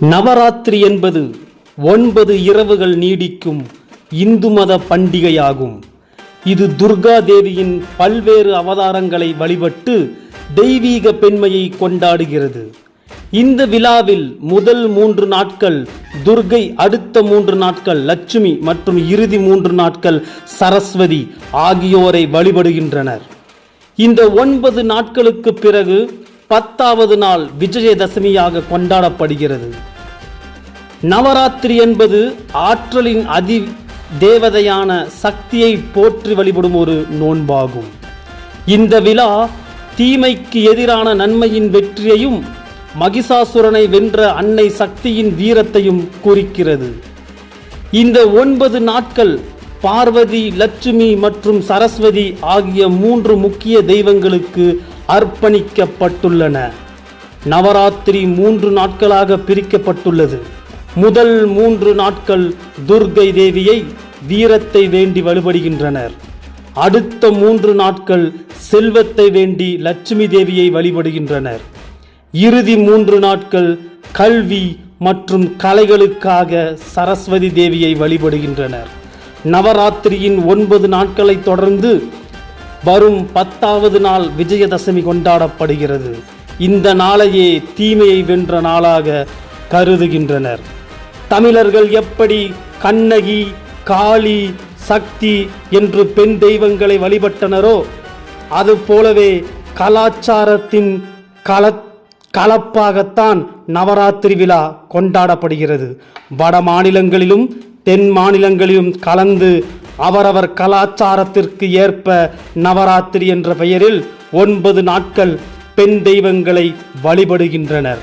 நவராத்திரி என்பது ஒன்பது இரவுகள் நீடிக்கும் இந்து மத பண்டிகையாகும். இது துர்கா தேவியின் பல்வேறு அவதாரங்களை வழிபட்டு தெய்வீக பெண்மையை கொண்டாடுகிறது. இந்த விழாவில் முதல் மூன்று நாட்கள் துர்கை அடுத்த மூன்று நாட்கள் லட்சுமி மற்றும் இறுதி மூன்று நாட்கள் சரஸ்வதி ஆகியோரை வழிபடுகின்றனர். இந்த ஒன்பது நாட்களுக்கு பிறகு பத்தாவது நாள் விஜயதசமியாக கொண்டாடப்படுகிறது. நவராத்திரி என்பது ஆற்றலின் அதி தேவதையான சக்தியை போற்றி வழிபடும் ஒரு நோன்பாகும். இந்த விழா தீமைக்கு எதிரான நன்மையின் வெற்றியையும் மகிஷாசுரனை வென்ற அன்னை சக்தியின் வீரத்தையும் குறிக்கிறது. இந்த ஒன்பது நாட்கள் பார்வதி லட்சுமி மற்றும் சரஸ்வதி ஆகிய மூன்று முக்கிய தெய்வங்களுக்கு அர்ப்பணிக்கப்பட்டுள்ளன. நவராத்திரி மூன்று நாட்களாக பிரிக்கப்பட்டுள்ளது. முதல் மூன்று நாட்கள் துர்கை தேவியை வீரத்தை வேண்டி வழிபடுகின்றனர். அடுத்த மூன்று நாட்கள் செல்வத்தை வேண்டி லட்சுமி தேவியை வழிபடுகின்றனர். இறுதி மூன்று நாட்கள் கல்வி மற்றும் கலைகளுக்காக சரஸ்வதி தேவியை வழிபடுகின்றனர். நவராத்திரியின் ஒன்பது நாட்களை தொடர்ந்து வரும் பத்தாவது நாள் விஜயதசமி கொண்டாடப்படுகிறது. இந்த நாளையே தீமையை வென்ற நாளாக கருதுகின்றனர். தமிழர்கள் எப்படி கண்ணகி காளி சக்தி என்று பெண் தெய்வங்களை வழிபட்டனரோ அது போலவே கலாச்சாரத்தின் கல கலப்பாகத்தான் நவராத்திரி விழா கொண்டாடப்படுகிறது. வட மாநிலங்களிலும் தென் மாநிலங்களிலும் கலந்து அவரவர் கலாச்சாரத்திற்கு ஏற்ப நவராத்திரி என்ற பெயரில் ஒன்பது நாட்கள் பெண் தெய்வங்களை வழிபடுகின்றனர்.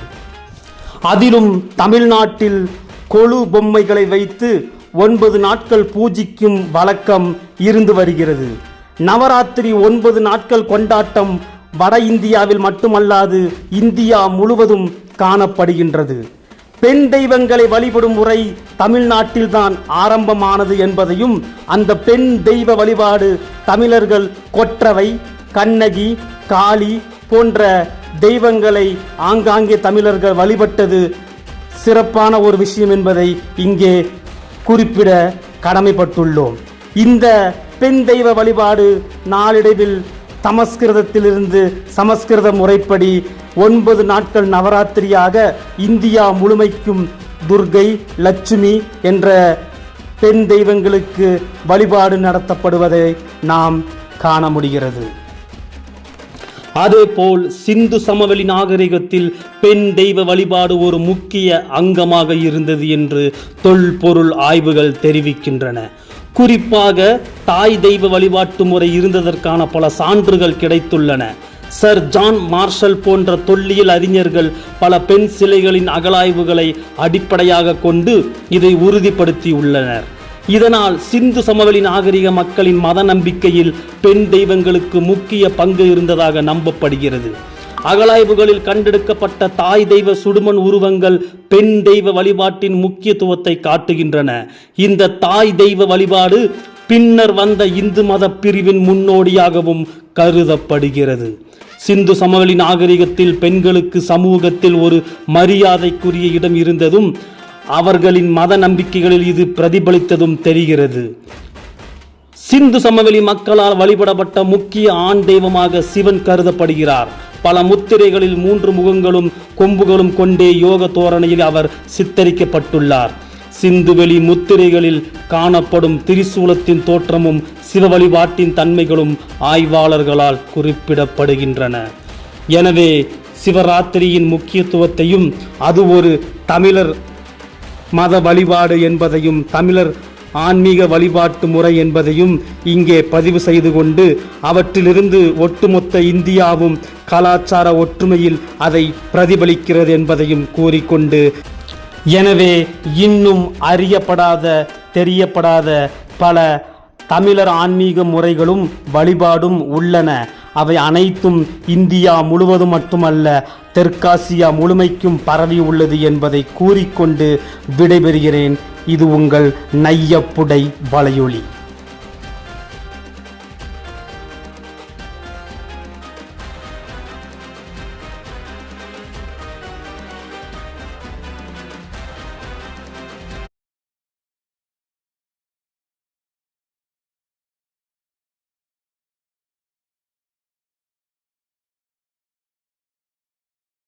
அதிலும் தமிழ்நாட்டில் கொழு பொம்மைகளை வைத்து ஒன்பது நாட்கள் பூஜிக்கும் வழக்கம் இருந்து வருகிறது. நவராத்திரி ஒன்பது நாட்கள் கொண்டாட்டம் வட இந்தியாவில் மட்டுமல்லாது இந்தியா முழுவதும் காணப்படுகின்றது. பெண் தெய்வங்களை வழிபடும் முறை தமிழ்நாட்டில்தான் ஆரம்பமானது என்பதையும் அந்த பெண் தெய்வ வழிபாடு தமிழர்கள் கொற்றவை கண்ணகி காளி போன்ற தெய்வங்களை ஆங்காங்கே தமிழர்கள் வழிபட்டது சிறப்பான ஒரு விஷயம் என்பதை இங்கே குறிப்பிட கடமைப்பட்டுள்ளோம். இந்த பெண் தெய்வ வழிபாடு நாளடைவில் சமஸ்கிருதத்திலிருந்து சமஸ்கிருத முறைப்படி ஒன்பது நாட்கள் நவராத்திரியாக இந்தியா முழுமைக்கும் துர்கை லட்சுமி என்ற பெண் தெய்வங்களுக்கு வழிபாடு நடத்தப்படுவதை நாம் காண முடிகிறது. அதேபோல் சிந்து சமவெளி நாகரிகத்தில் பெண் தெய்வ வழிபாடு ஒரு முக்கிய அங்கமாக இருந்தது என்று தொல்பொருள் ஆய்வுகள் தெரிவிக்கின்றன. குறிப்பாக தாய் தெய்வ வழிபாட்டு முறை இருந்ததற்கான பல சான்றுகள் கிடைத்துள்ளன. சர் ஜான் மார்ஷல் போன்ற தொல்லியல் அறிஞர்கள் பல பெண் சிலைகளின் அகலாய்வுகளை அடிப்படையாக கொண்டு இதை உறுதிப்படுத்தியுள்ளனர். இதனால் சிந்து சமவெளி நாகரிக மக்களின் மத நம்பிக்கையில் பெண் தெய்வங்களுக்கு முக்கிய பங்கு இருந்ததாக நம்பப்படுகிறது. அகலாய்வுகளில் கண்டெடுக்கப்பட்ட தாய் தெய்வ சுடுமண் உருவங்கள் பெண் தெய்வ வழிபாட்டின் முக்கியத்துவத்தை காட்டுகின்றன. இந்த தாய் தெய்வ வழிபாடு பின்னர் வந்த இந்து மத பிரிவின் முன்னோடியாகவும் கருதப்படுகிறது. சிந்து சமவெளி நாகரிகத்தில் பெண்களுக்கு சமூகத்தில் ஒரு மரியாதைக்குரிய இடம் இருந்ததும் அவர்களின் மத நம்பிக்கைகளில் இது பிரதிபலித்ததும் தெரிகிறது. சிந்து சமவெளி மக்களால் வழிபடப்பட்ட முக்கிய ஆண் தெய்வமாக சிவன் கருதப்படுகிறார். பல முத்திரைகளில் மூன்று முகங்களும் கொம்புகளும் கொண்டே யோக தோரணையில் அவர் சித்தரிக்கப்பட்டுள்ளார். சிந்துவெளி முத்திரைகளில் காணப்படும் திரிசூலத்தின் தோற்றமும் சிவ வழிபாட்டின் தன்மைகளும் ஆய்வாளர்களால் குறிப்பிடப்படுகின்றன. எனவே சிவராத்திரியின் முக்கியத்துவத்தையும் அது ஒரு தமிழர் மத வழிபாடு என்பதையும் தமிழர் ஆன்மீக வழிபாட்டு முறை என்பதையும் இங்கே பதிவு செய்து கொண்டு அவற்றிலிருந்து ஒட்டுமொத்த இந்தியாவும் கலாச்சார ஒற்றுமையில் அதை பிரதிபலிக்கிறது என்பதையும் கூறிக்கொண்டு எனவே இன்னும் அறியப்படாத தெரியப்படாத பல தமிழர் ஆன்மீக முறைகளும் வழிபாடும் உள்ளன. அவை அனைத்தும் இந்தியா முழுவதும் மட்டுமல்ல தெற்காசியா முழுமைக்கும் பரவி உள்ளது என்பதை கூறிக்கொண்டு விடைபெறுகிறேன். இது உங்கள் நையப்புடை வலையொலி.